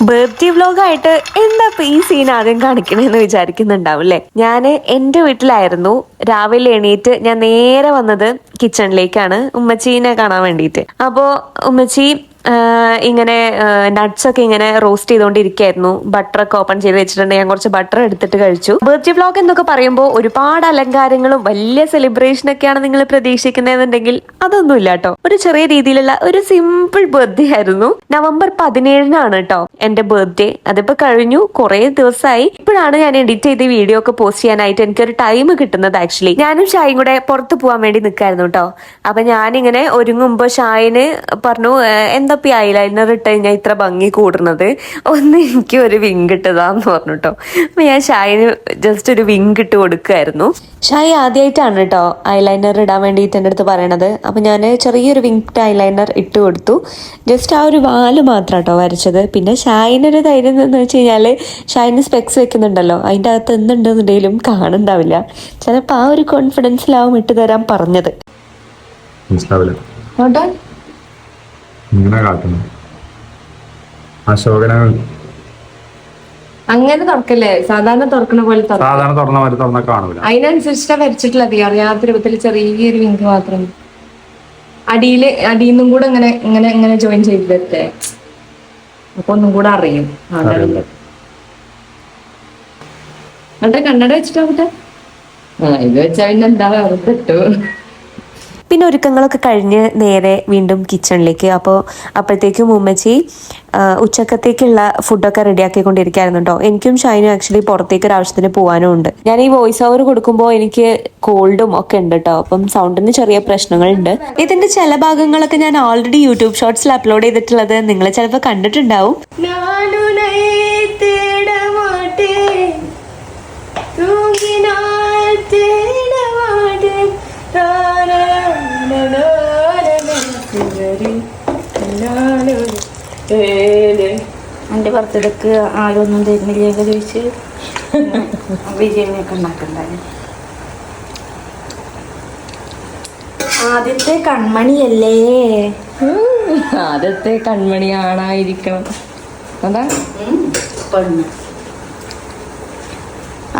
Birthday വ്ലോഗായിട്ട് എന്താ ഈ scene ആദ്യം കാണിക്കണേന്ന് വിചാരിക്കുന്നുണ്ടാവും അല്ലേ ഞാൻ എന്റെ വീട്ടിലായിരുന്നു. രാവിലെ എണീറ്റ് ഞാൻ നേരെ വന്നത് കിച്ചണിലേക്കാണ് ഉമ്മച്ചീനെ കാണാൻ വേണ്ടിയിട്ട് അപ്പോൾ ഉമ്മച്ചി ഇങ്ങനെ നട്ട്സൊക്കെ ഇങ്ങനെ റോസ്റ്റ് ചെയ്തുകൊണ്ടിരിക്കുകയായിരുന്നു ബട്ടറൊക്കെ ഓപ്പൺ ചെയ്ത് വെച്ചിട്ടുണ്ട്. ഞാൻ കുറച്ച് ബട്ടർ എടുത്തിട്ട് കഴിച്ചു. ബർത്ത്ഡേ വ്ലോഗ് എന്നൊക്കെ പറയുമ്പോൾ ഒരുപാട് അലങ്കാരങ്ങളും വലിയ സെലിബ്രേഷൻ ഒക്കെയാണ് നിങ്ങൾ പ്രതീക്ഷിക്കുന്നതെന്നുണ്ടെങ്കിൽ അതൊന്നുമില്ല കേട്ടോ ഒരു ചെറിയ രീതിയിലുള്ള ഒരു സിമ്പിൾ ബർത്ത്ഡേ ആയിരുന്നു. നവംബർ പതിനേഴിനാണ് കേട്ടോ എന്റെ ബർത്ത്ഡേ അതിപ്പോ കഴിഞ്ഞു. കുറെ ദിവസമായി ഇപ്പോഴാണ് ഞാൻ എഡിറ്റ് ചെയ്ത് വീഡിയോ ഒക്കെ പോസ്റ്റ് ചെയ്യാനായിട്ട് എനിക്കൊരു ടൈം കിട്ടുന്നത് ആക്ച്വലി ഞാനും ഷായും കൂടെ പുറത്ത് പോകാൻ വേണ്ടി നിൽക്കായിരുന്നു കേട്ടോ അപ്പൊ ഞാനിങ്ങനെ ഒരുങ്ങുമ്പോൾ ഷായിന് പറഞ്ഞു എന്താ ഇപ്പൊ ഐലൈനർ ഇട്ട് കഴിഞ്ഞാൽ ഇത്ര ഭംഗി കൂടുന്നത്? ഒന്ന് എനിക്ക് ഒരു വിങ് ഇട്ടതാന്ന് പറഞ്ഞു കേട്ടോ അപ്പൊ ഞാൻ ഷായിന് ജസ്റ്റ് ഒരു വിങ് ഇട്ട് കൊടുക്കുമായിരുന്നു ഷായി ആദ്യമായിട്ടാണ് കേട്ടോ ഐലൈനർ ഇടാൻ വേണ്ടിയിട്ട് എന്റെ അടുത്ത് പറയണത്. അപ്പൊ ഞാൻ ചെറിയൊരു വിങ്ക്ഡ് ഐലൈനർ ഇട്ട് കൊടുത്തു. ജസ്റ്റ് ആ ഒരു വാൽ മാത്രം കേട്ടോ വരച്ചത്. പിന്നെ ഷായിനൊരു ധൈര്യം എന്ന് വെച്ച് കഴിഞ്ഞാൽ ഷായിന് സ്പെക്സ് വെക്കുന്നുണ്ടല്ലോ. അതിന്റെ അകത്ത് എന്തുണ്ടെന്നുണ്ടെങ്കിലും കാണുന്നുണ്ടാവില്ല. ചിലപ്പോൾ ആ ഒരു കോൺഫിഡൻസിലാവും ഇട്ട് തരാൻ പറഞ്ഞത്. മനസ്സിലാവില്ല ഇങ്ങനെ കാട്ടുന്നു അശോകനങ്ങൾ അങ്ങനെ തുറക്കല്ലേ? സാധാരണ തുറക്കണ പോലെ സാധാരണ തുറന്ന പോലെ തുറന്ന കാണൂല. അതിനനുസരിച്ചിട്ടാ വരച്ചിട്ടുള്ളത്. അറിയാത്ത രൂപത്തിൽ ചെറിയൊരു വിങ്ക് മാത്രം. അടിയിൽ അടിയിന്നും കൂടെ അങ്ങനെ ഇങ്ങനെ ഇങ്ങനെ ജോയിൻ ചെയ്ത് തരട്ടെ അപ്പൊ ഒന്നും കൂടെ അറിയും. എന്നിട്ട് കണ്ണട വെച്ചിട്ടാവട്ടെ ആ ഇത് വെച്ചാ പിന്നെ എന്താ വേറെ ഇട്ടു. പിന്നെ ഒരുക്കങ്ങളൊക്കെ കഴിഞ്ഞ് നേരെ വീണ്ടും കിച്ചണിലേക്ക് അപ്പോൾ അപ്പോഴത്തേക്കും ഉമ്മച്ചി ഉച്ചക്കത്തേക്കുള്ള ഫുഡൊക്കെ റെഡിയാക്കിക്കൊണ്ടിരിക്കുകയായിരുന്നു കേട്ടോ എനിക്കും ഷൈനും ആക്ച്വലി പുറത്തേക്ക് ഒരു ആവശ്യത്തിന് പോകാനും ഉണ്ട്. ഞാൻ ഈ വോയിസ് ഓവർ കൊടുക്കുമ്പോൾ എനിക്ക് കോൾഡും ഒക്കെ ഉണ്ട് കേട്ടോ അപ്പം സൗണ്ടിന് ചെറിയ പ്രശ്നങ്ങളുണ്ട്. ഇതിന്റെ ചില ഭാഗങ്ങളൊക്കെ ഞാൻ ഓൾറെഡി യൂട്യൂബ് ഷോർട്സിൽ അപ്ലോഡ് ചെയ്തിട്ടുള്ളത് നിങ്ങൾ ചിലപ്പോൾ കണ്ടിട്ടുണ്ടാവും. എന്റെ ബർത്ത്ഡേക്ക് ആരൊന്നും എന്ന് ചോദിച്ച് ബിരിയാണിയൊക്കെ ഉണ്ടാക്കണ്ടായി. ആദ്യത്തെ കൺമണിയല്ലേ? ആദ്യത്തെ കൺമണി ആണായിരിക്കണം അതാ പെണ്ണ്.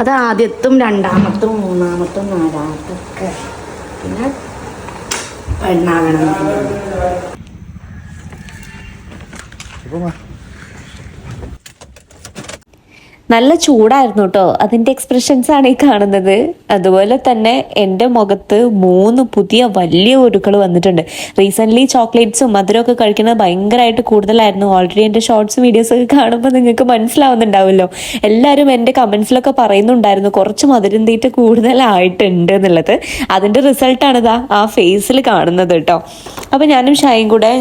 അത് ആദ്യത്തും രണ്ടാമത്തും മൂന്നാമത്തും നാലാമത്തും ഒക്കെ. പിന്നെ പെണ്ണാകണം 不是吗？നല്ല ചൂടായിരുന്നു കേട്ടോ അതിന്റെ എക്സ്പ്രഷൻസ് ആണ് ഈ കാണുന്നത്. അതുപോലെ തന്നെ എന്റെ മുഖത്ത് മൂന്ന് പുതിയ വലിയ ഉരുക്കൾ വന്നിട്ടുണ്ട്. റീസെന്റ്ലി ചോക്ലേറ്റ്സും മധുരമൊക്കെ കഴിക്കുന്നത് ഭയങ്കരമായിട്ട് കൂടുതലായിരുന്നു. ഓൾറെഡി എന്റെ ഷോർട്സ് വീഡിയോസ് ഒക്കെ കാണുമ്പോൾ നിങ്ങൾക്ക് മനസ്സിലാവുന്നുണ്ടാവുമല്ലോ. എല്ലാവരും എന്റെ കമന്റ്സിലൊക്കെ പറയുന്നുണ്ടായിരുന്നു. കുറച്ച് മധുരം തീറ്റ കൂടുതലായിട്ടുണ്ട് എന്നുള്ളത്. അതിന്റെ റിസൾട്ടാണ് ഇതാ ആ ഫേസിൽ കാണുന്നത് കേട്ടോ അപ്പൊ ഞാനും ഷായും കൂടെ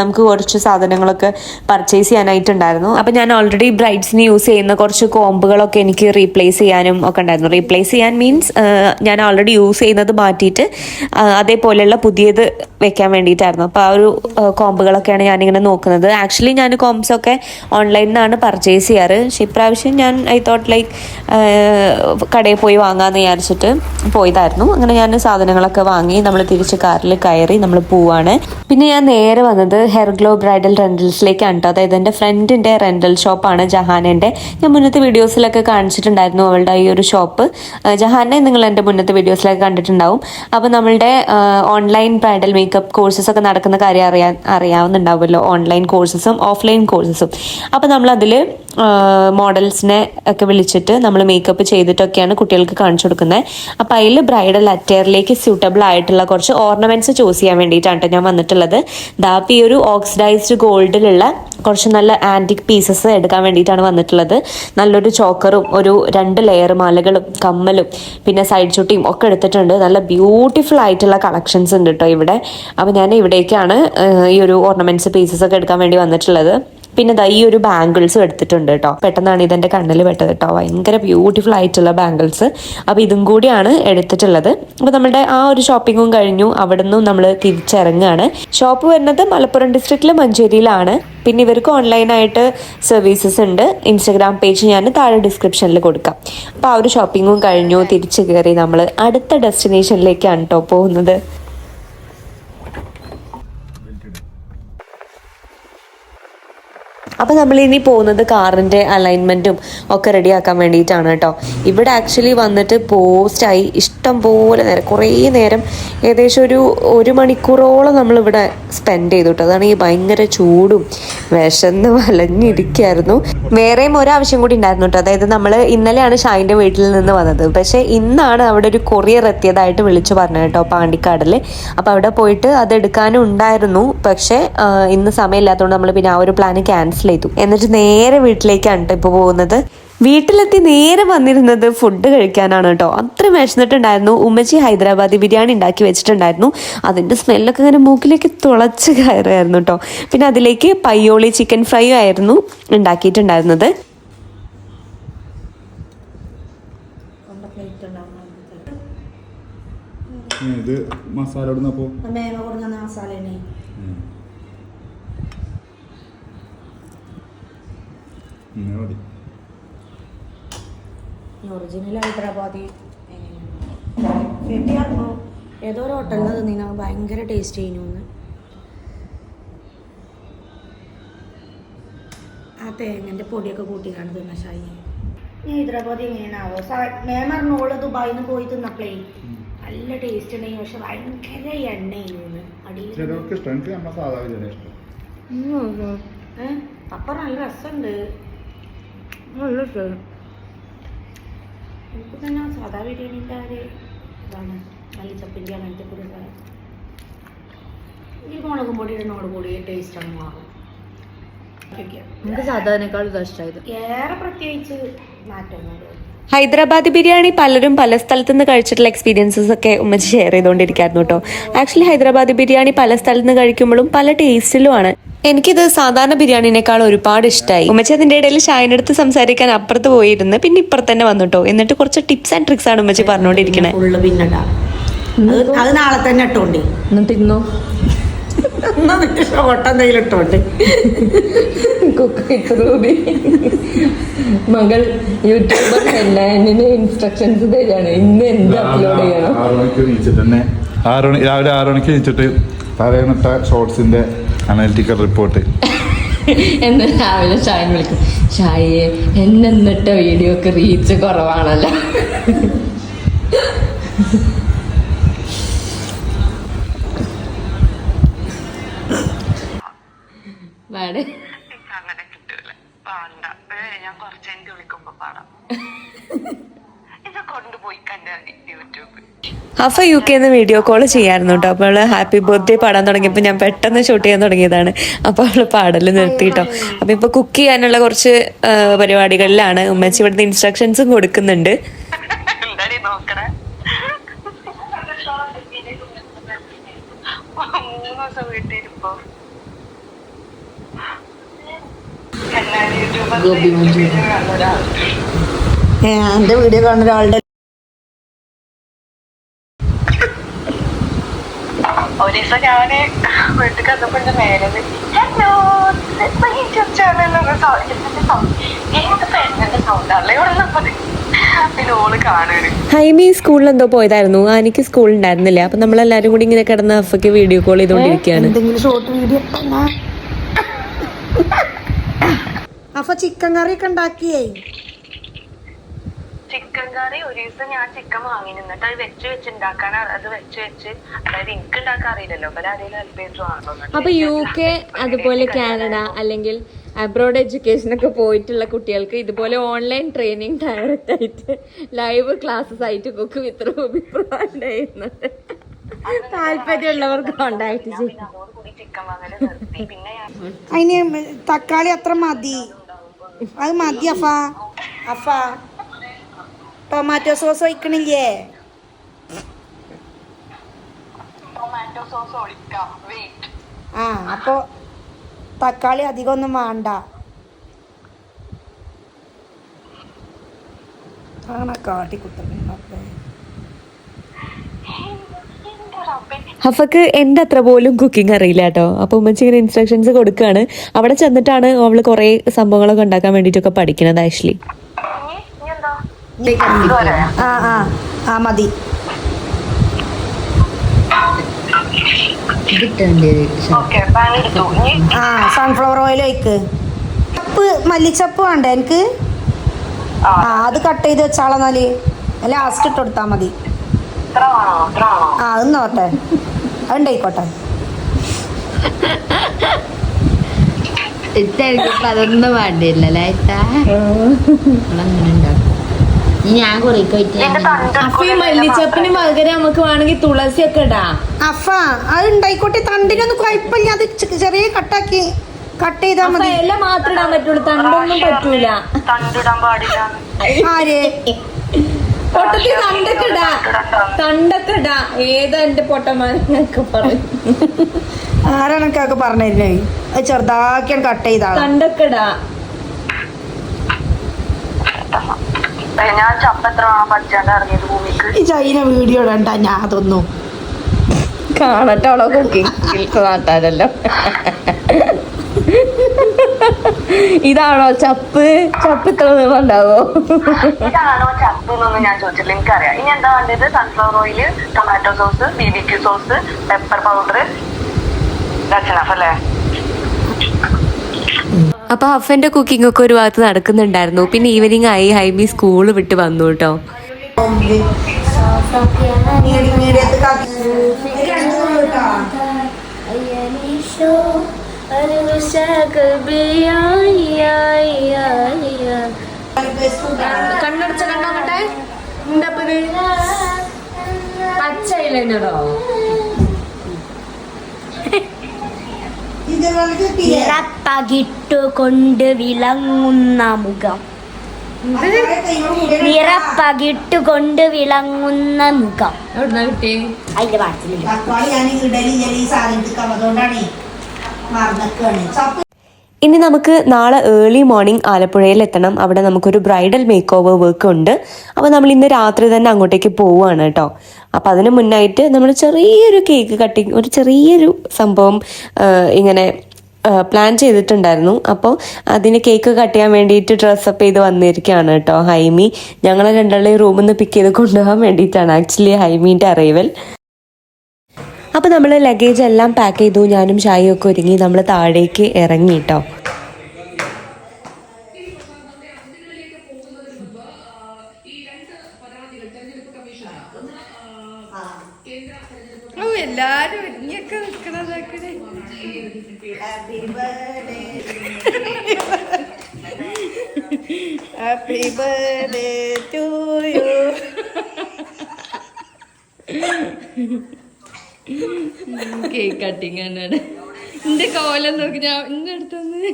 നമുക്ക് കുറച്ച് സാധനങ്ങളൊക്കെ പർച്ചേസ് ചെയ്യാനായിട്ടുണ്ടായിരുന്നു. അപ്പൊ ഞാൻ ഓൾറെഡി ബ്രൈഡ്സിന് യൂസ് ചെയ്യുന്ന കുറച്ച് കോമ്പുകളൊക്കെ എനിക്ക് റീപ്ലേസ് ചെയ്യാനും ഒക്കെ ഉണ്ടായിരുന്നു. റീപ്ലേസ് ചെയ്യാൻ മീൻസ് ഞാൻ ഓൾറെഡി യൂസ് ചെയ്യുന്നത് മാറ്റിയിട്ട് അതേപോലെയുള്ള പുതിയത് വെക്കാൻ വേണ്ടിയിട്ടായിരുന്നു. അപ്പോൾ ആ ഒരു കോമ്പുകളൊക്കെയാണ് ഞാനിങ്ങനെ നോക്കുന്നത്. ആക്ച്വലി ഞാൻ കോംസ് ഒക്കെ ഓൺലൈനിൽ നിന്നാണ് പർച്ചേസ് ചെയ്യാറ്. പക്ഷേ ഇപ്രാവശ്യം ഞാൻ ഐ തോട്ട് ലൈക്ക് കടയിൽ പോയി വാങ്ങാമെന്ന് വിചാരിച്ചിട്ട് പോയതായിരുന്നു. അങ്ങനെ ഞാൻ സാധനങ്ങളൊക്കെ വാങ്ങി നമ്മൾ തിരിച്ച് കാറിൽ കയറി നമ്മൾ പോവാണ്. പിന്നെ ഞാൻ നേരെ വന്നത് ഹെയർ ഗ്ലോ ബ്രൈഡൽ റെന്റൽസിലേക്കാണ് കേട്ടോ അതായത് എന്റെ ഫ്രണ്ടിന്റെ റെന്റൽ ഷോപ്പാണ് ജഹാനന്റെ. ഞാൻ മുന്നത്തെ വീഡിയോസിലൊക്കെ കാണിച്ചിട്ടുണ്ടായിരുന്നു അവളുടെ ഈ ഒരു ഷോപ്പ്. ജഹാനെ നിങ്ങൾ എന്റെ മുന്നത്തെ വീഡിയോസിലൊക്കെ കണ്ടിട്ടുണ്ടാവും. അപ്പോൾ നമ്മളുടെ ഓൺലൈൻ ബ്രൈഡൽ മേക്കപ്പ് കോഴ്സസ് ഒക്കെ നടക്കുന്ന കാര്യം അറിയാൻ അറിയാവുന്നുണ്ടാവുമല്ലോ. ഓൺലൈൻ കോഴ്സസും ഓഫ്ലൈൻ കോഴ്സസും അപ്പോൾ നമ്മളതിൽ മോഡൽസിനെ ഒക്കെ വിളിച്ചിട്ട് നമ്മൾ മേക്കപ്പ് ചെയ്തിട്ടൊക്കെയാണ് കുട്ടികൾക്ക് കാണിച്ചു കൊടുക്കുന്നത്. അപ്പം അതിൽ ബ്രൈഡൽ അറ്റയറിലേക്ക് സ്യൂട്ടബിൾ ആയിട്ടുള്ള കുറച്ച് ഓർണമെന്റ്സ് ചൂസ് ചെയ്യാൻ വേണ്ടിയിട്ടാണ് ഞാൻ വന്നിട്ടുള്ളത്. ദാപ്പ് ഈ ഒരു ഓക്സിഡൈസ്ഡ് ഗോൾഡിലുള്ള കുറച്ച് നല്ല ആന്റിക് പീസസ് എടുക്കാൻ വേണ്ടിയിട്ടാണ് വന്നിട്ടുള്ളത്. നല്ലൊരു ചോക്കറും ഒരു രണ്ട് ലെയർ മാലകളും കമ്മലും പിന്നെ സൈഡ് ചുട്ടിയും ഒക്കെ എടുത്തിട്ടുണ്ട്. നല്ല ബ്യൂട്ടിഫുൾ ആയിട്ടുള്ള കളക്ഷൻസ് ഉണ്ട് കേട്ടോ ഇവിടെ. അപ്പോൾ ഞാൻ ഇവിടേക്കാണ് ഈ ഒരു ഓർണമെന്റ്സ് പീസസ് ഒക്കെ എടുക്കാൻ വേണ്ടി വന്നിട്ടുള്ളത്. പിന്നെ ദാ ഈ ഒരു ബാംഗിൾസും എടുത്തിട്ടുണ്ട് കേട്ടോ പെട്ടെന്നാണ് ഇതെന്റെ കണ്ണിൽ പെട്ടത് കേട്ടോ ഭയങ്കര ബ്യൂട്ടിഫുൾ ആയിട്ടുള്ള ബാംഗിൾസ് അപ്പോൾ ഇതും കൂടിയാണ് എടുത്തിട്ടുള്ളത്. അപ്പോൾ നമ്മുടെ ആ ഒരു ഷോപ്പിങ്ങും കഴിഞ്ഞു. അവിടെ നിന്നും നമ്മൾ തിരിച്ചിറങ്ങുകയാണ് ഷോപ്പ് വരുന്നത് മലപ്പുറം ഡിസ്ട്രിക്റ്റിലെ മഞ്ചേരിയിലാണ്. പിന്നെ ഇവർക്ക് ഓൺലൈനായിട്ട് സർവീസസ് ഉണ്ട്. ഇൻസ്റ്റഗ്രാം പേജ് ഞാൻ താഴെ ഡിസ്ക്രിപ്ഷനിൽ കൊടുക്കാം. അപ്പോൾ ആ ഒരു ഷോപ്പിങ്ങും കഴിഞ്ഞു. തിരിച്ചു കയറി നമ്മൾ അടുത്ത ഡെസ്റ്റിനേഷനിലേക്കാണ് കേട്ടോ പോകുന്നത്. അപ്പോൾ നമ്മൾ ഇനി പോകുന്നത് കാറിന്റെ അലൈൻമെന്റും ഒക്കെ റെഡിയാക്കാൻ വേണ്ടിയിട്ടാണ് കേട്ടോ. ഇവിടെ ആക്ച്വലി വന്നിട്ട് പോസ്റ്റായി ഇഷ്ടം പോലെ നേരം കുറേ നേരം ഏകദേശം ഒരു ഒരു മണിക്കൂറോളം നമ്മളിവിടെ സ്പെൻഡ് ചെയ്തു കേട്ടോ. ഈ ഭയങ്കര ചൂടും വിശന്ന് വലഞ്ഞിരിക്കുകയായിരുന്നു വേറെയും ഒരാവശ്യം കൂടി ഉണ്ടായിരുന്നു കേട്ടോ. അതായത് നമ്മൾ ഇന്നലെയാണ് ഷായിന്റെ വീട്ടിൽ നിന്ന് വന്നത്. പക്ഷേ ഇന്നാണ് അവിടെ ഒരു കൊറിയർ എത്തിയതായിട്ട് വിളിച്ചു പറഞ്ഞു കേട്ടോ പാണ്ടിക്കാടിൽ അപ്പോൾ അവിടെ പോയിട്ട് അത് എടുക്കാനും ഉണ്ടായിരുന്നു. പക്ഷേ ഇന്ന് സമയമില്ലാത്തതുകൊണ്ട് നമ്മൾ പിന്നെ ആ ഒരു പ്ലാൻ ക്യാൻസൽ ചെയ്തു എന്നിട്ട് നേരെ വീട്ടിലേക്കാണ് കേട്ടോ ഇപ്പോൾ പോകുന്നത്. വീട്ടിലെത്തി നേരെ വന്നിരുന്നത് ഫുഡ് കഴിക്കാനാണ് കേട്ടോ അത്ര വിശന്നിട്ടുണ്ടായിരുന്നു. ഉമ്മച്ചി ഹൈദരാബാദി ബിരിയാണി ഉണ്ടാക്കി വെച്ചിട്ടുണ്ടായിരുന്നു. അതിന്റെ സ്മെല്ലൊക്കെ ഇങ്ങനെ മൂക്കിലേക്ക് തുളച്ച് കയറുമായിരുന്നു കേട്ടോ പിന്നെ അതിലേക്ക് പയ്യോളി ചിക്കൻ ഫ്രൈ ആയിരുന്നു ഉണ്ടാക്കിയിട്ടുണ്ടായിരുന്നത്. ഇത് മസാല ഇടുന്നപ്പോ മതി. ഒറിജിനൽ ഹൈദരാബാദി ഏതോ ഒരു ഹോട്ടലിൽ നിന്ന് ഭയങ്കര ടേസ്റ്റ് ചെയ്യുന്നു ആ തേങ്ങന്റെ പൊടിയൊക്കെ കൂട്ടി കാണുന്ന ഷായി. ഹൈദരാബാദി എങ്ങനെയാണാവോ? മേമ പറഞ്ഞോൾ ദുബായിൽ നിന്ന് പോയി തിന്നപ്പോഴേ നല്ല ടേസ്റ്റ് ഉണ്ടെങ്കിൽ പക്ഷെ ഭയങ്കര എണ്ണയായിരുന്നു അടിയിൽ ചിലർക്ക് ഇഷ്ടം. എനിക്ക് നമ്മളെ സാധാ ബിരിയാണി ഇഷ്ടം. അപ്പം നല്ല രസമുണ്ട് നല്ല രസം എനിക്ക് തന്നെ സാധാ ബിരിയാണിന്റെ ആ ഒരു ഇതാണ്. മല്ലിച്ചപ്പിന്റെ അങ്ങനത്തെ ഒരു സാധനം. ഈ മുളകും പൊടി ഇടുന്നോട് കൂടി ടേസ്റ്റാണ് മാറും. നമുക്ക് സാധാരണക്കാൾ ഇഷ്ടമായത് ഏറെ പ്രത്യേകിച്ച് മാറ്റമൊന്നുമില്ല ഹൈദരാബാദി ബിരിയാണി പലരും പല സ്ഥലത്തു നിന്ന് കഴിച്ചിട്ടുള്ള എക്സ്പീരിയൻസസ് ഒക്കെ ഉമ്മച്ച് ഷെയർ ചെയ്തുകൊണ്ടിരിക്കായിരുന്നു കേട്ടോ ആക്ച്വലി ഹൈദരാബാദ് ബിരിയാണി പല സ്ഥലത്തു നിന്ന് കഴിക്കുമ്പോഴും പല ടേസ്റ്റിലുമാണ് എനിക്കിത് സാധാരണ ബിരിയാണിനേക്കാൾ ഒരുപാട് ഇഷ്ടമായി ഉമ്മച്ചി അതിന്റെ ഇടയിൽ ഷായന്റെ അടുത്ത് സംസാരിക്കാൻ അപ്പുറത്ത് പോയിരുന്ന്. പിന്നെ ഇപ്പുറത്ത് തന്നെ വന്നു എന്നിട്ട് കുറച്ച് ടിപ്സ് ആൻഡ് ട്രിക്സ് ആണ് ഉമ്മച്ചി പറഞ്ഞുകൊണ്ടിരിക്കുന്നത് അത് നാളെ തന്നെ ഇട്ടോണ്ടി. എന്നിട്ട് ഇന്നോ ഷോട്ട് എന്തെങ്കിലും കുക്ക് കുക്കൈത്രൂബി മകൾ യൂട്യൂബർ ഹെന്നാനിന് ഇൻസ്ട്രക്ഷൻസ് തരാണ് ഇന്ന് എന്ത് അപ്ലോഡ് ചെയ്യണം? ആറ് മണിക്ക് തന്നെ ആറ് മണി രാവിലെ ആറ് മണിക്ക് നീച്ചിട്ട് തലേന്നിട്ട ഷോർട്സിന്റെ അനലിറ്റിക്കൽ റിപ്പോർട്ട് എന്ന് രാവിലെ ഷായൻ വിളിക്കും. ഷായെ എന്നെ എന്നിട്ട വീഡിയോക്ക് റീച്ച് കുറവാണല്ലോ. പാട് അങ്ങനെ കിട്ടൂല. ഞാൻ കുറച്ച് എനിക്ക് വിളിക്കുമ്പോ പാടാം. ഇത് കൊണ്ടുപോയി കണ്ട യൂട്യൂബ്. ഹഫ യു കെ നിന്ന് വീഡിയോ കോൾ ചെയ്യായിരുന്നു കേട്ടോ അപ്പോൾ അവൾ ഹാപ്പി ബർത്ത്ഡേ പാടാൻ തുടങ്ങിയപ്പോൾ ഞാൻ പെട്ടെന്ന് ഷൂട്ട് ചെയ്യാൻ തുടങ്ങിയതാണ്. അപ്പോൾ അവൾ പാടൽ നിർത്തിയിട്ടോ അപ്പോൾ ഇപ്പോൾ കുക്ക് ചെയ്യാനുള്ള കുറച്ച് പരിപാടികളിലാണ്. ഉമ്മച്ചി ഇവിടുത്തെ ഇൻസ്ട്രക്ഷൻസും കൊടുക്കുന്നുണ്ട്. മൂന്ന് ദിവസം വീട്ടിലിരിപ്പോ. ഗോപി മഞ്ചൂരി. എന്റെ വീഡിയോ കാണുന്ന ഒരാളുടെ ഒരു ദിവസം വീട്ടിൽ ഹലോ യൂട്യൂബ് സൗണ്ടാണല്ലോ ഇവിടെ ഹൈമി സ്കൂളിൽ എന്തോ പോയതായിരുന്നു. എനിക്ക് സ്കൂൾ ഉണ്ടായിരുന്നില്ല. അപ്പൊ നമ്മളെല്ലാരും കൂടി ഇങ്ങനെ കിടന്ന് അഫക്ക് വീഡിയോ കോൾ ചെയ്തോണ്ടിരിക്കുകയാണ് എന്തെങ്കിലും ഷോർട്ട് വീഡിയോ അപ്പൊ ചിക്കൻ കറി ഒക്കെ ഉണ്ടാക്കിയേ? ചിക്കൻ കറി ഒരു ദിവസം ഞാൻ ചിക്കൻ വാങ്ങി നിന്നിട്ട് അത് വെച്ച് വെച്ച് ഉണ്ടാക്കാൻ അത് വെച്ച് വെച്ച് അതായത് എനിക്ക് ഉണ്ടാക്കാൻ അറിയില്ലല്ലോ. അപ്പൊ ആരെങ്കിലും ഹെൽപ്പ് വാങ്ങണം അപ്പൊ യു കെ അതുപോലെ കാനഡ അല്ലെങ്കിൽ അബ്രോഡ് എഡ്യൂക്കേഷൻ ഒക്കെ പോയിട്ടുള്ള കുട്ടികൾക്ക് ഇതുപോലെ ഓൺലൈൻ ട്രെയിനിങ് ഡയറക്റ്റ് ആയിട്ട് ലൈവ് ക്ലാസ്സസ് ആയിട്ട് കുക്ക് വിത്ത് റൂബി പ്രൊവൈഡ് ചെയ്യുന്നുണ്ട് താല്പര്യമുള്ളവർക്ക് കോണ്ടാക്ട് ചെയ്യും. അതിന് തക്കാളി അത്ര മതി. അത് മതി അഫ. അഫ. ടൊമാറ്റോ സോസ് ഒഴിക്കണില്ലേ? ടൊമാറ്റോ സോസ് ഒഴിക്കാം. വെയിറ്റ് ആ അപ്പൊ തക്കാളി അധികം ഒന്നും വേണ്ട. ആണ് കാട്ടിക്കുത്തേ ഹഫക്ക് എന്റെ അത്ര പോലും കുക്കിംഗ് അറിയില്ല കേട്ടോ. അപ്പോൾ ഉമ്മച്ചി ഇങ്ങനെ ഇൻസ്ട്രക്ഷൻസ് കൊടുക്കുകയാണ് അവിടെ ചെന്നിട്ടാണ് അവൾ കുറേ സംഭവങ്ങളൊക്കെ ഉണ്ടാക്കാൻ വേണ്ടിട്ടൊക്കെ പഠിക്കണത് ആക്ച്വലി. ആ ആ. ആ മതി. ആ സൺഫ്ലവർ ഓയിൽ ഒഴിക്ക്. ചപ്പ് മല്ലിച്ചപ്പ് വേണ്ട എനിക്ക്? ആ. ആ അത് കട്ട് ചെയ്ത് വെച്ചാളെന്നാൽ ലാസ്റ്റ് ഇട്ട് കൊടുത്താൽ മതി ഇത്ര ആണോ ഇത്ര ആണോ ആ ഒന്ന് നോട്ടെ. അതുണ്ടായിക്കോട്ടെ. അതൊന്നും ഉണ്ടാക്കും. ഞാൻ മല്ലിച്ചപ്പിന് പകരം നമുക്ക് വേണമെങ്കിൽ തുളസി ഒക്കെ ഇടാം. അഫ അത് ഉണ്ടായിക്കോട്ടെ തണ്ടിനൊന്നും കുഴപ്പമില്ല. അത് ചെറിയ കട്ടാക്കി കട്ട് ചെയ്താ മതി. എല്ലാം മാത്രം ഇടാൻ പറ്റുള്ളൂ. തണ്ടൊന്നും പറ്റൂല. തണ്ടിടാൻ പാടില്ല. ആര്? പൊട്ടത്തി തണ്ടൊക്കെ ഇടാ ഏതാ എന്റെ പൊട്ടന്മാരൊക്കെ പറഞ്ഞു ആരാണൊക്കെ പറഞ്ഞിരുന്നേ? അത് ചെറുതാക്കിയാണ് കട്ട് ചെയ്താ ഭൂമിക്ക്. ഈ ചൈന വീഡിയോ ഇടണ്ട ഞാൻ അതൊന്നും. കാണട്ടോളോ കുക്കിംഗ് നാട്ടാരല്ലോ ഇതാണോ ചപ്പ് ചപ്പ് ഇത്ര നീളം ഉണ്ടാവോ ഇതാണോ ചപ്പ് എന്നൊന്നും ഞാൻ ചോദിച്ചില്ല എനിക്കറിയാം ഇനി എന്താ വേണ്ടത് sunflower oil tomato sauce BBQ B Q sauce pepper powder അല്ലേ അപ്പൊ അഫന്റെ കുക്കിംഗ് ഒക്കെ ഒരു ഭാഗത്ത് നടക്കുന്നുണ്ടായിരുന്നു പിന്നെ ഈവനിങ് ആയി ഹൈമി സ്കൂൾ വിട്ട് വന്നു കേട്ടോ കണ്ണടച്ച കണ്ണോട്ടെ പച്ച ഇലഞ്ഞടോ നിറപ്പകിട്ടുകൊണ്ട് വിളങ്ങുന്ന മുഖം. നിറപ്പകിട്ടുകൊണ്ട് വിളങ്ങുന്ന മുഖം. അതിന്റെ പാട്ടിലില്ല ഇനി നമുക്ക് നാളെ ഏർലി മോർണിംഗ് ആലപ്പുഴയിൽ എത്തണം. അവിടെ നമുക്കൊരു ബ്രൈഡൽ മേക്ക് ഓവർ വർക്ക് ഉണ്ട്. അപ്പോൾ നമ്മൾ ഇന്ന് രാത്രി തന്നെ അങ്ങോട്ടേക്ക് പോവുകയാണ് കേട്ടോ. അപ്പോൾ അതിന് മുന്നായിട്ട് നമ്മൾ ചെറിയൊരു കേക്ക് കട്ടിങ് ഒരു ചെറിയൊരു സംഭവം ഇങ്ങനെ പ്ലാൻ ചെയ്തിട്ടുണ്ടായിരുന്നു. അപ്പോൾ അതിന് കേക്ക് കട്ട് ചെയ്യാൻ വേണ്ടിയിട്ട് ഡ്രസ്സപ്പ് ചെയ്ത് വന്നിരിക്കുകയാണ് കേട്ടോ ഹൈമി. ഞങ്ങളെ രണ്ടാളെയും റൂമിൽ നിന്ന് പിക്ക് ചെയ്ത് കൊണ്ടുപോകാൻ വേണ്ടിയിട്ടാണ്. ആക്ച്വലി ഹൈമീന്റെ അറൈവൽ അപ്പോൾ നമ്മൾ ലഗേജ് എല്ലാം പാക്ക് ചെയ്തു ഞാനും ഷായും ഒക്കെ ഒരുങ്ങി നമ്മൾ താഴേക്ക് ഇറങ്ങി കേട്ടോ എല്ലാരും ഒരുങ്ങിയൊക്കെ happy birthday to you cake cutting തന്നെയാണ് എന്റെ കോലം നോക്കി ഞാൻ എന്റെ അടുത്തൊന്ന്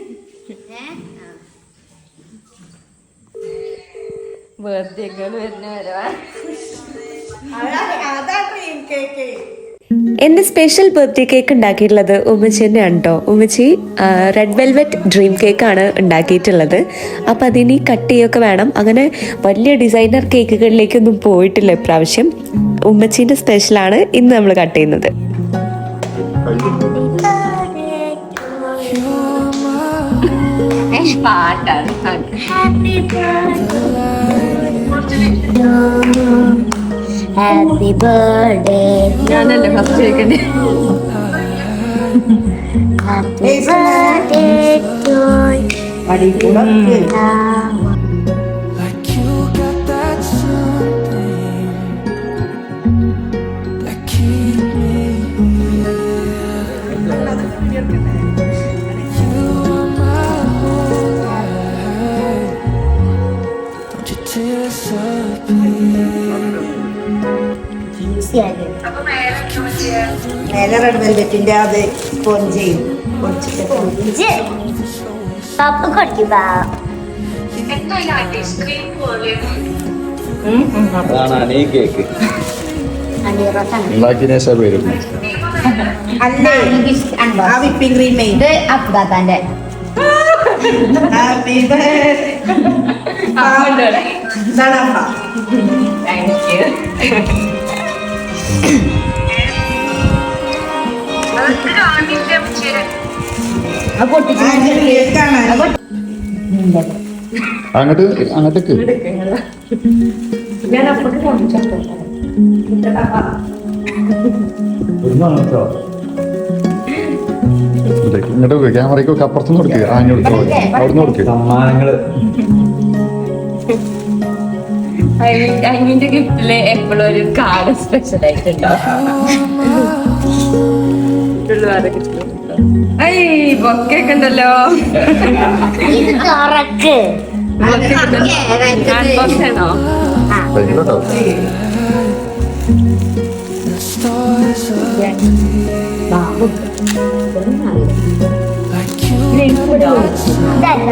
ബർത്ത്ഡേ വരുന്ന വരവാ. ഡ്രീം കേക്ക് എന്റെ സ്പെഷ്യൽ ബർത്ത്ഡേ കേക്ക് ഉണ്ടാക്കിയിട്ടുള്ളത് ഉമ്മച്ചി തന്നെയാണ് കേട്ടോ ഉമ്മച്ചി റെഡ് വെൽവെറ്റ് ഡ്രീം കേക്കാണ് ഉണ്ടാക്കിയിട്ടുള്ളത്. അപ്പം അതിനി കട്ട് ചെയ്യൊക്കെ വേണം. അങ്ങനെ വലിയ ഡിസൈനർ കേക്കുകളിലേക്കൊന്നും പോയിട്ടില്ല ഇപ്രാവശ്യം. ഉമ്മച്ചീന്റെ സ്പെഷ്യലാണ് ഇന്ന് നമ്മൾ കട്ട് ചെയ്യുന്നത്. പാട്ടാണ് ഹാപ്പി ബർത്ത്ഡേ ഞാനല്ലേ ഫസ്റ്റ് ചോദിക്കണ്ടേ? ഹാപ്പി ബർത്ത്ഡേ ടു Like മേലെ റെഡ് വെൽവെറ്റിന്റെ അത് സ്പോഞ്ച് ചെയ്യും. പൊടിച്ചിട്ട് പപ്പ് കൊടുക്കുക അതാണ് ഈ കേക്ക്. അങ്ങോട്ട് അങ്ങോട്ടേക്ക് ഒരു മാസോ ഇങ്ങോട്ട് കൊടുക്കുക ക്യാമറയ്ക്ക് ഒക്കെ അപ്പുറത്തുനിന്ന് കൊടുക്കുക ആഞ്ഞു കൊടുക്കുക അവിടുന്ന് കൊടുക്കുക സമ്മാനങ്ങൾ. അതിന്റെ ഗിഫ്റ്റിൽ എപ്പോഴും ഒരു കാർഡ് സ്പെഷ്യൽ ആയിട്ടുണ്ടാവും ഐ ബൊക്കൊക്കെ ഉണ്ടല്ലോ ഇത് തുറക്ക് ബോക്സ് ആണോ ഭയങ്കര The stars up like you ഇതല്ല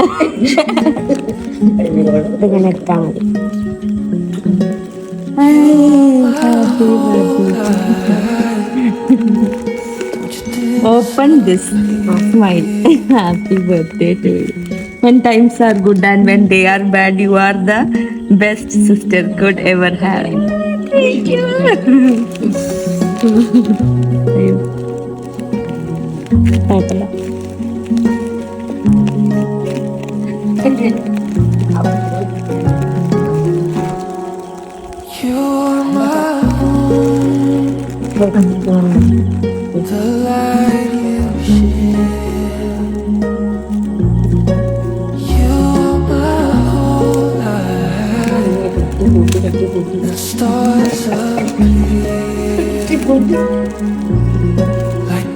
ബർത്ത്ഡേ ഗിഫ്റ്റ് ഹാമ്പർക്ക് സമീപിക്കുക അഗ്നി ഗോൾഡ് ഇതിങ്ങനെ എടുത്താൽ മതി Open this. Smile. Happy birthday to you. When times are good and when they are bad, you are the best sister could ever have. Thank you. അയ്യോ. കുഴപ്പമില്ല. You're my home. The light you Like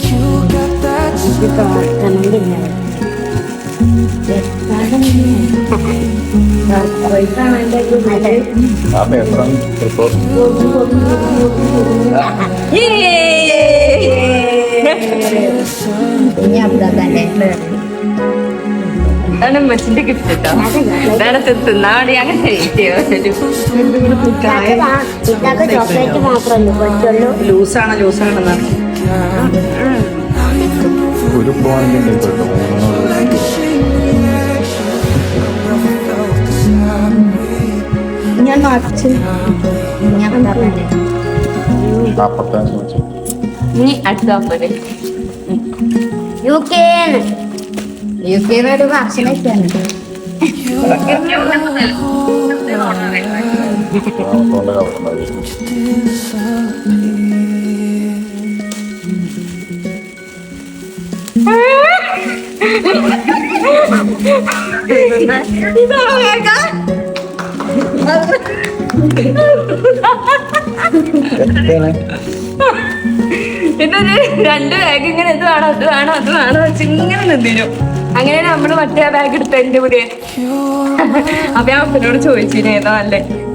you got that ആ പേപ്പറാണ് ഇപ്പോൾ ഇനി അബ്ദാന്റെ അതാണ് അമ്മച്ചിന്റെ gift കേട്ടോ ഇതാണ് തിന്നാടി അങ്ങനെ ഇതൊക്കെ ചോക്ലേറ്റ് മാത്രമല്ലേ പറ്റുള്ളൂ ലൂസാണ് ലൂസാണെന്നാണ് ഒരു പോയിന്റ് ഉണ്ട് കേട്ടോ ഞാൻ മാർച്ച് ഞാൻ അബ്ദാന്റെ നാൽപ്പത്തഞ്ച് വെച്ചു നീ അടുത്ത പോലെ യു കെ യു കെ ഒരു ഭക്ഷണം കൊണ്ട് കവറുണ്ടാവും ഇതൊരു രണ്ട് ബാഗ് ഇങ്ങനെ ഇത് വേണോ അത് വേണോ അത് വേണോ വെച്ച് ഇങ്ങനെ നിന്നിരും അങ്ങനെ നമ്മൾ മറ്റേ ബാഗ് എടുത്ത എന്റെ പുതിയ. അപ്പൊ ഞാൻ അപ്പനോട് ചോദിച്ചിന് ഏതാ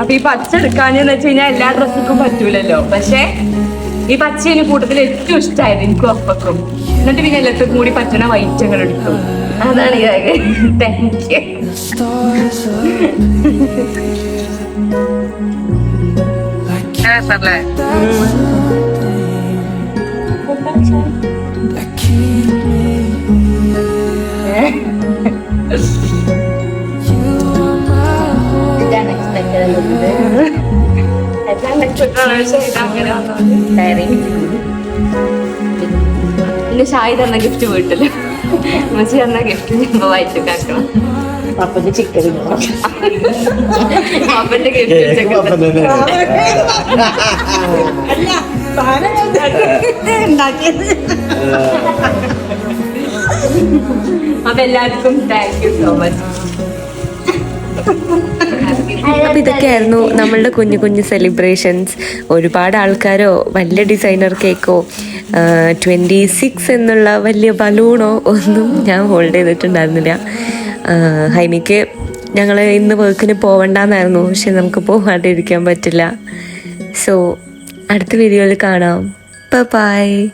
അപ്പൊ ഈ പച്ച എടുക്കാന്ന് വെച്ച് കഴിഞ്ഞാൽ എല്ലാ ഡ്രസ്സുക്കും പറ്റൂലല്ലോ. പക്ഷേ ഈ പച്ച കൂട്ടത്തിൽ ഏറ്റവും ഇഷ്ടമായത് എനിക്കും അപ്പക്കും. എന്നിട്ട് പിന്നെ എല്ലാത്തും കൂടി പറ്റുന്ന വൈറ്റങ്ങൾ എടുത്തു അതാണ് താങ്ക് യു പിന്നെ ഷായി തന്ന ഗിഫ്റ്റ് വീട്ടിൽ. മച്ചി തന്ന ഗിഫ്റ്റ് ഇപ്പൊ വയറ്റ് കാക്കണം അപ്പന്റെ ചിക്കൻ അപ്പന്റെ ഗിഫ്റ്റ് ഉണ്ടാക്കിയത് അപ്പൊ എല്ലാവർക്കും താങ്ക് യു സോ മച്ച് അപ്പൊ ഇതൊക്കെയായിരുന്നു നമ്മളുടെ കുഞ്ഞു കുഞ്ഞു സെലിബ്രേഷൻസ് ഒരുപാട് ആൾക്കാരോ വലിയ ഡിസൈനർ കേക്കോ ട്വന്റി സിക്സ് എന്നുള്ള വലിയ ബലൂണോ ഒന്നും ഞാൻ ഹോൾഡ് ചെയ്തിട്ടുണ്ടായിരുന്നില്ല. ഹൈമിക്ക് ഞങ്ങൾ ഇന്ന് വർക്കിന് പോവണ്ടെന്നായിരുന്നു. പക്ഷെ നമുക്ക് പോകാണ്ടിരിക്കാൻ പറ്റില്ല. സോ അടുത്ത വീഡിയോയിൽ കാണാം. ബൈ